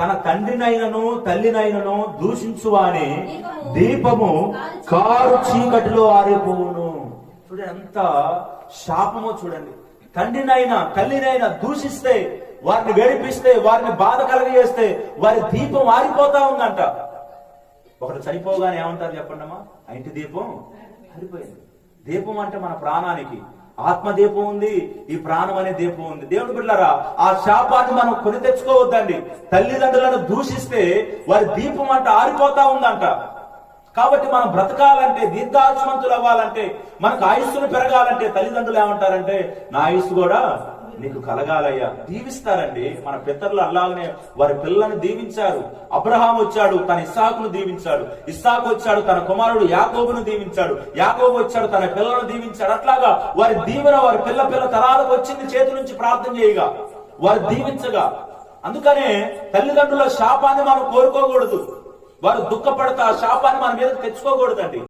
తన తండ్రినైనను తల్లినైనను దూషించువాని దీపము కారు చీకటిలో ఆరిపోవును. చూడండి ఎంత శాపమో చూడండి. తండ్రినైనా తల్లినైనా దూషిస్తే వారిని గడిపిస్తే వారిని బాధ కలగజేస్తే వారి దీపం ఆరిపోతా ఉందంట. ఒకరు చనిపోగానే ఏమంటారు చెప్పండి అమ్మా ఇంటి దీపం ఆరిపోయింది. దీపం అంటే మన ప్రాణానికి. ఆత్మ దీపం ఉంది ఈ ప్రాణం అనే దీపం ఉంది. దేవుడు బిడ్డారా ఆ శాపాన్ని మనం కొని తెచ్చుకోవద్దండి. తల్లిదండ్రులను దూషిస్తే వారి దీపం అంట ఆరిపోతా ఉందంట. కాబట్టి మనం బ్రతకాలంటే దీర్ఘాయుష్మంతులు అవ్వాలంటే మనకు ఆయుస్సును పెరగాలంటే తల్లిదండ్రులు ఏమంటారంటే నా ఆయుస్సు కూడా నీకు కలగాలయ్యా. దీవిస్తారండి. మన పితరులు అల్లాలనే వారి పిల్లల్ని దీవించారు. అబ్రహాం వచ్చాడు తన ఇస్సాకును దీవించాడు. ఇస్సాకు వచ్చాడు తన కుమారుడు యాకోబును దీవించాడు. యాకోబు వచ్చాడు తన పిల్లలను దీవించాడు. అట్లాగా వారి దీవెన వారి పిల్ల పిల్ల తరాలకు వచ్చింది చేతి నుంచి ప్రార్థన చేయగా వారు దీవించగా. అందుకనే తల్లిదండ్రుల శాపాన్ని మనం కోరుకోకూడదు. వారు దుఃఖపడతా ఆ శాపాన్ని మన మీద తెచ్చుకోకూడదండి.